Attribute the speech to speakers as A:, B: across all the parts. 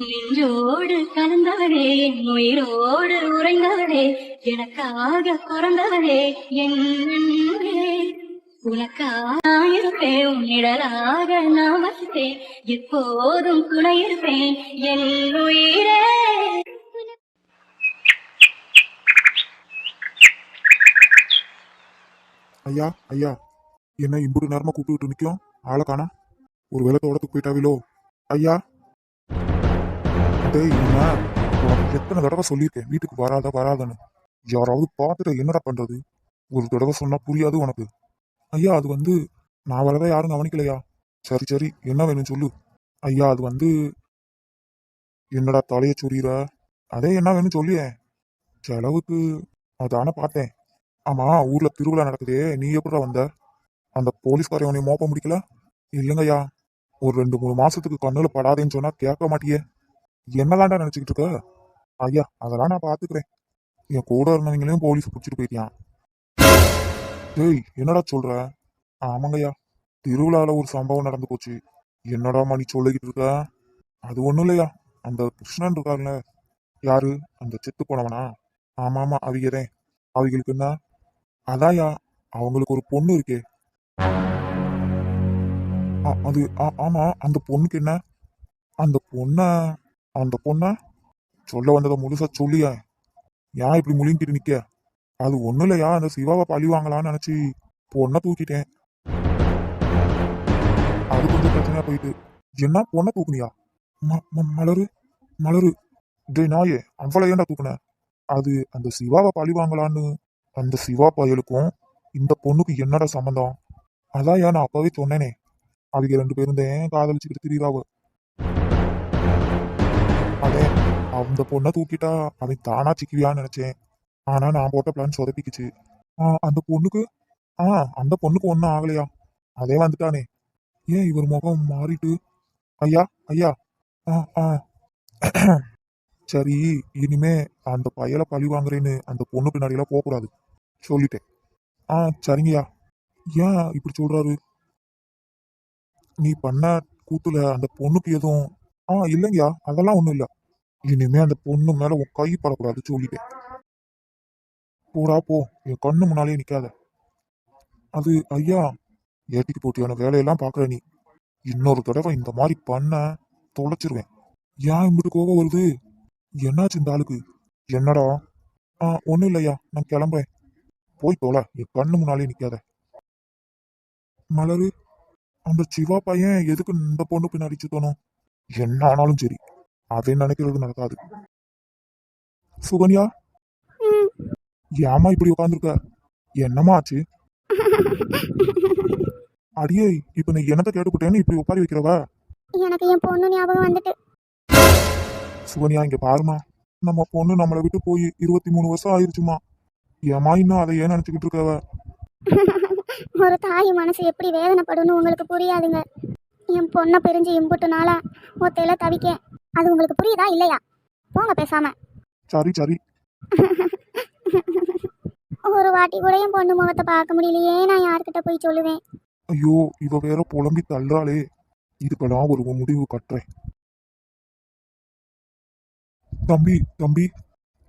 A: நெஞ்சோடு கலந்தவளே என் உயிரோடு உறைந்தவளே எனக்காக பிறந்தவளே என்னே அன்பே. உனக்காக நான் இருப்பேன் உன் நான் வசிப்பேன் எப்போதும் துணை இருப்பேன் என் உயிரே.
B: ஐயா ஐயா என்ன இம்புடு நேரமா கூப்பிட்டு நிற்கும் ஆளை காணா ஒரு வேலை தோட்டத்துக்கு போயிட்டாவிலோ? ஐயா டேய் என்ன? உனக்கு எத்தனை தடவை சொல்லியிருக்கேன்? வீட்டுக்கு வராத வராதன்னு. யாராவது பார்த்துட்டு என்னடா பண்றது? ஒரு தடவை சொன்னா புரியாது உனக்கு. ஐயா அது வந்து நான் வரதை யாரும் கவனிக்கலையா? சரி சரி. என்ன வேணும் சொல்லு. ஐயா அது வந்து என்னடா தலையை சொறிகிற அதே என்ன வேணும் சொல்லியே. செலவுக்கு அதான பார்த்தேன். ஆமா ஊர்ல திருவிழா நடக்குதே. நீ எப்படா வந்த? அந்த போலீஸ்காரன் உன்னை மோப்ப முடிக்கல? இல்லைங்கய்யா. ஒரு ரெண்டு மூணு மாசத்துக்கு கண்ணுல படாதேன்னு சொன்னா கேட்க மாட்டியே. என்னதான்டா நினைச்சுக்கிட்டு இருக்க? ஐயா அதெல்லாம் நான் பாத்துக்கிறேன். என் கூட இருந்தவங்களையும் போலீஸ் பிடிச்சிட்டு போயிட்டான் டேய் என்னடா சொல்ற? ஆமாங்கய்யா திருவிழால ஒரு சம்பவம் நடந்து போச்சு. என்னடா மணி சொல்லிக்கிட்டு இருக்க? அது ஒண்ணும் இல்லையா? அந்த கிருஷ்ணன் இருக்காருல்ல யாரு? அந்த செத்து போனவனா? ஆமா ஆமா அவங்கதான் அவிகளுக்கு என்ன? அதாயா அவங்களுக்கு ஒரு பொண்ணு இருக்கே. ஆ- அது ஆ- ஆமா அந்த பொண்ணுக்கு என்ன? அந்த பொண்ண அந்த பொண்ண சொல்ல வந்ததை முழுசா சொல்லியா? ஏன் இப்படி முழுங்கிட்டு நிக்க? அது ஒன்றும் இல்லையா? அந்த சிவாவை பழி வாங்கலாம்னு நினைச்சு பொண்ணை தூக்கிட்டேன். அது கொஞ்சம் பிரச்சனையா போயிட்டு. என்ன பொண்ணை தூக்குனியா? மலரு மலரு. டே நாயே அவளை ஏன்டா தூக்குன? அது அந்த சிவாவை பழி வாங்கலான்னு அந்த சிவா பயலுக்கும் இந்த பொண்ணுக்கு என்னடா சம்மந்தம் அதான் ஏன் நான் அப்பவே சொன்னேனே. அவங்க ரெண்டு பேரும் தான் காதலிச்சுக்கிட்டு திரியிறாவ. அதே அந்த பொண்ணை தூக்கிட்டா அவன் தானா சிக்குவியான்னு நினைச்சேன். ஆனா நான் போட்ட பிளான் சொதப்பிக்குச்சு. அந்த பொண்ணுக்கு ஆ அந்த பொண்ணுக்கு ஒன்றும் ஆகலையா? அதே வந்துட்டானே. ஏன் இவர் முகம் மாறிட்டு? ஐயா ஐயா. ஆ ஆ. சரி இனிமே அந்த பையலை பழி வாங்குறேன்னு அந்த பொண்ணு பின்னாடியெல்லாம் போகக்கூடாது. சொல்லிட்டேன். ஆ சரிங்கய்யா. ஏன் இப்படி சொல்றாரு? நீ பண்ண கூத்துல அந்த பொண்ணுக்கு எதுவும் ஆ இல்லைங்கய்யா. அதெல்லாம் ஒண்ணும் இல்ல. இனிமே அந்த பொண்ணு மேல உன் கை படக்கூடாது சொல்லிட்டேன். போடா போ. என் கண்ணு முன்னாலே நிக்காத. அது ஐயா ஏட்டிக்கு போட்டியான வேலையெல்லாம் பாக்குற நீ. இன்னொரு தடவை இந்த மாதிரி பண்ண தொலைச்சிருவேன். ஏன் இப்படி கோவம் வருது? என்னாச்சு இந்த ஆளுக்கு? என்னடா? ஆ ஒன்றும் இல்லையா நான் கிளம்புறேன். போய் தொலை. என் கண்ணு முன்னாலே நிக்காத. மலரு அந்த சிவா பையன் எதுக்கு இந்த பொண்ணு பின்னாடி சுத்தணும்? என்ன ஆனாலும் சரி. அதை நினைக்கிறது நடக்காது. சுகன்யா. ஏமா இப்படி உட்காந்துருக்க என்னமா ஆச்சு? அடியே இப்ப நீ என்னத்தை கேட்டுக்கிட்டேன்னு இப்படி உட்காரி வைக்கிறவ?
C: எனக்கு என் பொண்ணு ஞாபகம் வந்துட்டு.
B: சுகன்யா இங்க பாருமா நம்ம பொண்ணு நம்மளை விட்டு போய் இருபத்தி மூணு வருஷம் ஆயிருச்சுமா ஏமா இன்னும் அதை ஏன் நினைச்சுக்கிட்டு இருக்கவ?
C: ஒரு தாய் மனசு எப்படி வேதனைப்படும்னு உங்களுக்கு புரியாதுங்க. என் பொண்ணை பிரிஞ்சு இம்புட்டு நாளா ஒத்தையில தவிக்க. அது உங்களுக்கு புரியுதா இல்லையா? போங்க பேசாம.
B: சரி சரி.
C: ஒரு வாட்டி கூட என் பொண்ணு முகத்தை பார்க்க முடியலையே நான் யார்கிட்ட போய் சொல்லுவேன்?
B: ஐயோ இவ வேற புலம்பி தள்ளுறாளே. இதுக்கெல்லாம் ஒரு முடிவு கட்டுறேன். தம்பி தம்பி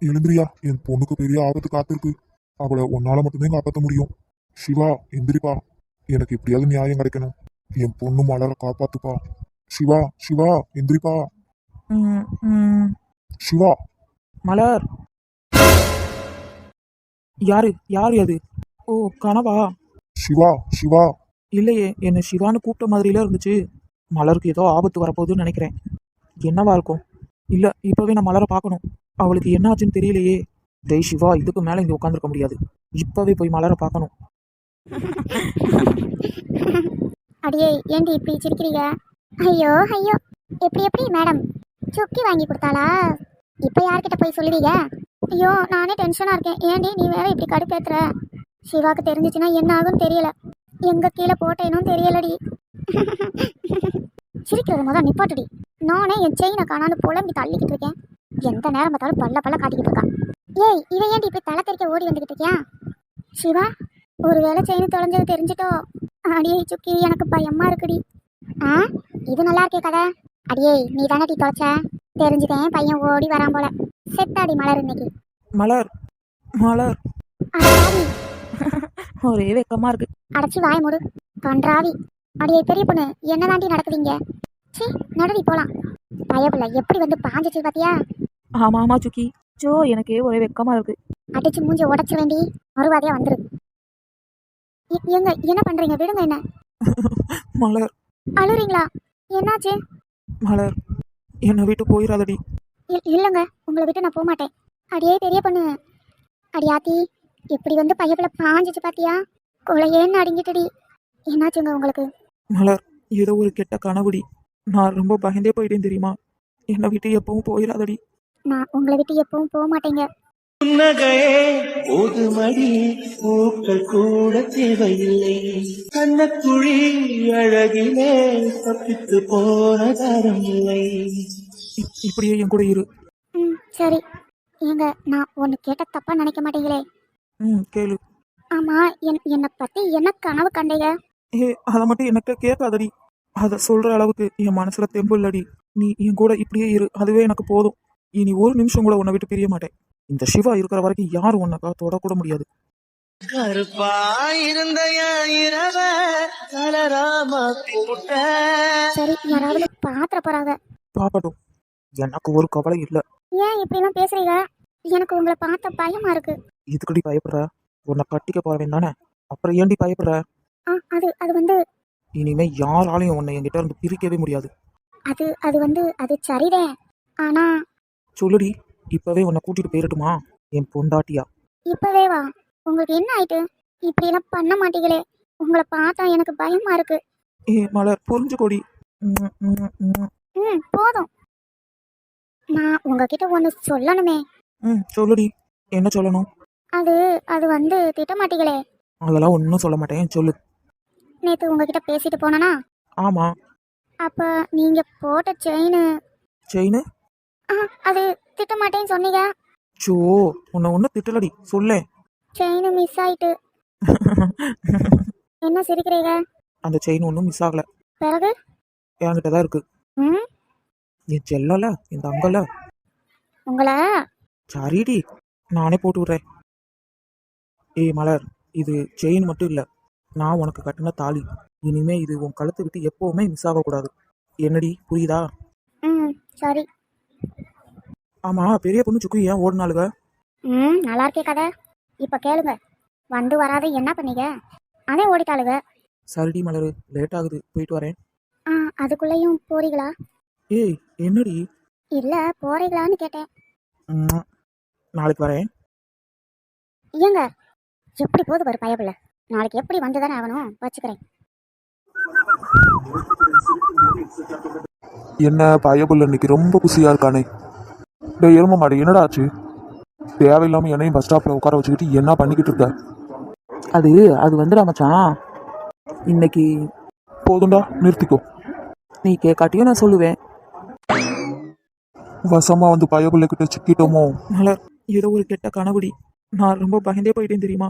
B: எழுந்திரியா? என் பொண்ணுக்கு பெரிய ஆபத்து காத்திருக்கு. அவளை உன்னால மட்டும்தான் காப்பாற்ற முடியும். சிவா எந்திரிப்பா. எனக்கு எப்படியாவது நியாயம் கிடைக்கணும். என் பொண்ணு மலர காப்பாத்துப்பா. சிவா சிவா எந்திரிப்பா.
D: ம், ம்.
B: சிவா.
D: மலர். யாரு யாரு அது? ஓ கனவா?
B: சிவா சிவா.
D: இல்லையே என்ன சிவான்னு கூப்பிட்ட மாதிரில இருந்துச்சு. மலருக்கு ஏதோ ஆபத்து வரப்போகுதுன்னு நினைக்கிறேன். என்னவா இருக்கும்? இல்ல இப்பவே நான் மலரை பார்க்கணும். அவளுக்கு என்ன ஆச்சுன்னு தெரியலையே. டேய் சிவா இதுக்கு மேல இங்க உட்காந்துருக்க முடியாது. இப்பவே போய் மலரை பார்க்கணும்.
C: அடியே ஏண்டி இப்படி சிரிக்கிறீங்க? ஐயோ ஐயோ. எப்படி எப்படி மேடம்? சுக்கி வாங்கி கொடுத்தாளா? இப்போ யார்கிட்ட போய் சொல்லுவீங்க? ஐயோ நானே டென்ஷனாக இருக்கேன். ஏண்டி நீ வேற இப்படி கடுப்பேத்துற? சிவாக்கு தெரிஞ்சிச்சுன்னா என்ன ஆகும்னு தெரியல. எங்கே கீழே போட்டேனும் தெரியலடி. சிரிக்கிறது முதல் நிப்பாட்டுடி. நானே என் செயினை காணான்னு புலம்பி தள்ளிக்கிட்டு இருக்கேன். எந்த நேரம் பார்த்தாலும் பல்ல பல்ல காட்டிக்கிட்டு இருக்கா. ஏய் இவன் ஏன்டி இப்படி தலை தெரிக்க ஓடி வந்துகிட்டு இருக்கியா? சிவா ஒருவேளை செயின் தொலைஞ்சது தெரிஞ்சிட்டோ? அடியே சுக்கி எனக்கு பயமா இருக்குடி. ஆ இது நல்லா இருக்கே கதை. அடியே நீ தானே டீ தொலைச்ச? தெரிஞ்சுட்டேன் பையன் ஓடி வரான் போல. செத்தாடி மலர் இன்னைக்கு.
D: மலர் மலர்.
C: அடாவி
D: ஒரே வெக்கமா இருக்கு.
C: அடைச்சி வாய் மூடு. கன்றாவி அடியே பெரிய பொண்ணு என்னதாண்டி நடக்குதுங்க? சீ நடடி போலாம். பயப்புல எப்படி வந்து பாஞ்சிச்சு பாத்தியா?
D: ஆமா ஆமா சுக்கி. ஜோ எனக்கே ஒரே வெக்கமா இருக்கு.
C: அடிச்சு மூஞ்சி உடச்ச வேண்டி மறுவாதியா வந்துரு. எங்க என்ன பண்றீங்க? விடுங்க என்ன.
D: மலர்.
C: அழுறீங்களா? என்னாச்சு?
D: மலர். என்னை விட்டு போயிடாதடி
C: இல்- இல்லைங்க. உங்களை விட்டு நான் போக மாட்டேன் அடியே பெரிய பொண்ணு. அடியாத்தி எப்படி வந்து பையப்புல பாஞ்சிச்சு பாத்தியா? கொலையேன்னு அடங்கிட்டடி என்னாச்சுங்க உங்களுக்கு?
D: மலர் ஏதோ ஒரு கெட்ட கனவுடி. நான் ரொம்ப பயந்தே போயிட்டேன் தெரியுமா? என்னை விட்டு எப்பவும் போயிடாதடி
C: நான் உங்களை விட்டு எப்பவும் போக மாட்டேங்க
E: புன்னகையே போதுமடி பூக்கள் கூட தேவையில்லை. கண்ணக்குழி அழகிலே தப்பித்து போன தரம் இல்லை.
D: இப்- இப்படியே என் கூட இரு.
C: ம் சரி. ஏங்க நான் ஒன்று கேட்ட தப்பா நினைக்க மாட்டீங்களே?
D: ம் கேளு.
C: ஆமா என் என்னை பத்தி என்ன கனவு கண்டீங்க?
D: ஏ அதை மட்டும் எனக்கு கேட்காதடி. அதை சொல்ற அளவுக்கு என் மனசுல தெம்பு இல்லடி. நீ என் கூட இப்படியே இரு. அதுவே எனக்கு போதும். இனி ஒரு நிமிஷம் கூட உன்னை விட்டு பிரிய மாட்டேன். இந்த சிவா இருக்கிற வரைக்கும் யாரும் உன்னக்கா தொடக்கூட முடியாது.
E: கருப்பாயிருந்த இரவ கலராமா போட்ட
C: சரி யாராவது பாத்திர போறாங்க.
D: பாப்பட்டும் எனக்கு ஒரு கவலை இல்லை.
C: ஏன் இப்படிலாம் பேசுறீங்க? எனக்கு உங்களை பார்த்த பயமா இருக்கு.
D: இதுக்கடி பயப்படுற? உன்னை கட்டிக்க போறவன் தானே. அப்புறம் ஏண்டி பயப்படுற?
C: ஆ அது அது வந்து
D: இனிமே யாராலையும் உன்னை என்கிட்ட இருந்து பிரிக்கவே முடியாது.
C: அது அது வந்து அது சரிதான். ஆனா
D: சொல்லுடி. இப்பவே உன்னை கூட்டிட்டு போயிடட்டுமா என் பொண்டாட்டியா.
C: இப்பவே வா. உங்களுக்கு என்ன ஆயிட்டு? இப்படிலாம் பண்ண மாட்டீங்களே. உங்களை பார்த்தா எனக்கு பயமா இருக்கு.
D: ஏ மலர் புரிஞ்சுக்கோடி. ம், ம், ம்.
C: ம் போதும். நான் உங்ககிட்ட ஒன்று சொல்லணுமே.
D: ம் சொல்லுடி. என்ன சொல்லணும்?
C: அது அது வந்து திட்ட மாட்டீங்களே
D: அதெல்லாம் ஒன்றும் சொல்ல மாட்டேன். சொல்லு.
C: நேற்று உங்ககிட்ட பேசிட்டு போனனா?
D: ஆமா.
C: அப்ப நீங்க போட்ட செயின்
D: செயின்
C: அது திட்ட மாட்டேன்னு சொன்னீங்க?
D: சோ உன்னை ஒன்றும் திட்டலடி. சொல்லேன்
C: செயின் மிஸ் ஆயிட்டு. என்ன சிரிக்கிறீங்க?
D: அந்த செயின் ஒன்றும் மிஸ் ஆகல.
C: பிறகு?
D: என்கிட்ட தான் இருக்கு.
C: ம்?
D: என் செல்லல இந்த அங்கல
C: உங்களை?
D: சரிடி நானே போட்டு விடுறேன். ஏய் மலர் இது செயின் மட்டும் இல்லை. நான் உனக்கு கட்டின தாலி. இனிமே இது உன் கழுத்தை விட்டு எப்பவுமே மிஸ் ஆகக்கூடாது. என்னடி புரியுதா?
C: ம் சரி.
D: ஆமா பெரிய பொண்ணு சுக்கு ஏன் ஓடினாளுக?
C: ம் நல்லா இருக்கே கதை. இப்போ கேளுங்க. வந்து வராத என்ன பண்ணீங்க? அதே ஓடிட்டாளுங்க
D: சரிடி மலரு லேட் ஆகுது போயிட்டு வரேன்.
C: ஆ அதுக்குள்ளேயும் போறீங்களா?
D: ஏய் என்னடி?
C: இல்லை போறீங்களான்னு கேட்டேன்.
D: ம், நாளைக்கு வரேன்.
C: ஏங்க எப்படி போது பாரு பயப்பில்ல நாளைக்கு எப்படி வந்து தானே ஆகணும்? வச்சுக்கிறேன்.
B: என்ன பயபுள்ள இன்னைக்கு ரொம்ப குசியா இருக்கானே. டேய் எரும மாடு என்னடா ஆச்சு? தேவையில்லாம என்னையும் பஸ் ஸ்டாப்ல உட்கார வச்சுக்கிட்டு என்ன பண்ணிக்கிட்டு இருக்க?
D: அது அது வந்துடா மச்சான். இன்னைக்கு
B: போதும்டா நிறுத்திக்கோ.
D: நீ கேட்காட்டியும் நான் சொல்லுவேன்.
B: வசமா வந்து பயபுள்ள கிட்ட சிக்கிட்டோமோ?
D: மலர் ஏதோ ஒரு கெட்ட கனவுடி. நான் ரொம்ப பயந்தே போயிட்டேன் தெரியுமா?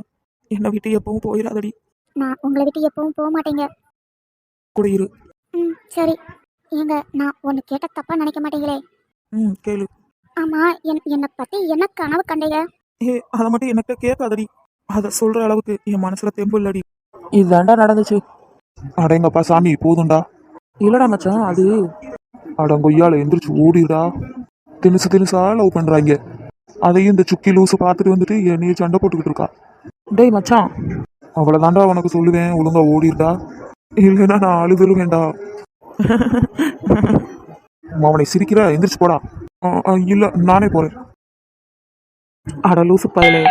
D: என்னை விட்டு எப்பவும் போயிடாதடி.
C: நான் உங்களை விட்டு எப்பவும் போக மாட்டேங்க.
D: கூட இரு.
C: ம் சரி. ஏங்க நான் ஒன்று கேட்ட தப்பா நினைக்க மாட்டீங்களே?
D: ம் கேளு.
C: ஆமா என் என்னை பத்தி என்ன கனவு கண்டீங்க?
D: ஏ அதை மட்டும் எனக்கு கேட்காதடி. அதை சொல்ற அளவுக்கு என் மனசுல தெம்பு இல்லடி. இதுதாண்டா நடந்துச்சு.
B: அடேங்கப்பா சாமி போதும்டா.
D: இல்லடா மச்சான் அது
B: அடங்கொய்யால எந்திரிச்சு ஓடிடா தினுசு தினுசா லவ் பண்றாங்க அதையும் இந்த சுக்கி லூசு பார்த்துட்டு வந்துட்டு என்னைய சண்டை போட்டுக்கிட்டு இருக்கா.
D: டேய் மச்சான்.
B: அவ்வளவுதான்டா உனக்கு சொல்லுவேன் ஒழுங்கா ஓடிடா இல்லைன்னா நான் அழுதுருவேன்டா. அவனை சிரிக்கிற எந்திரிச்சு போடா. இல்லை நானே போகிறேன்
D: அட லூசு பயலே.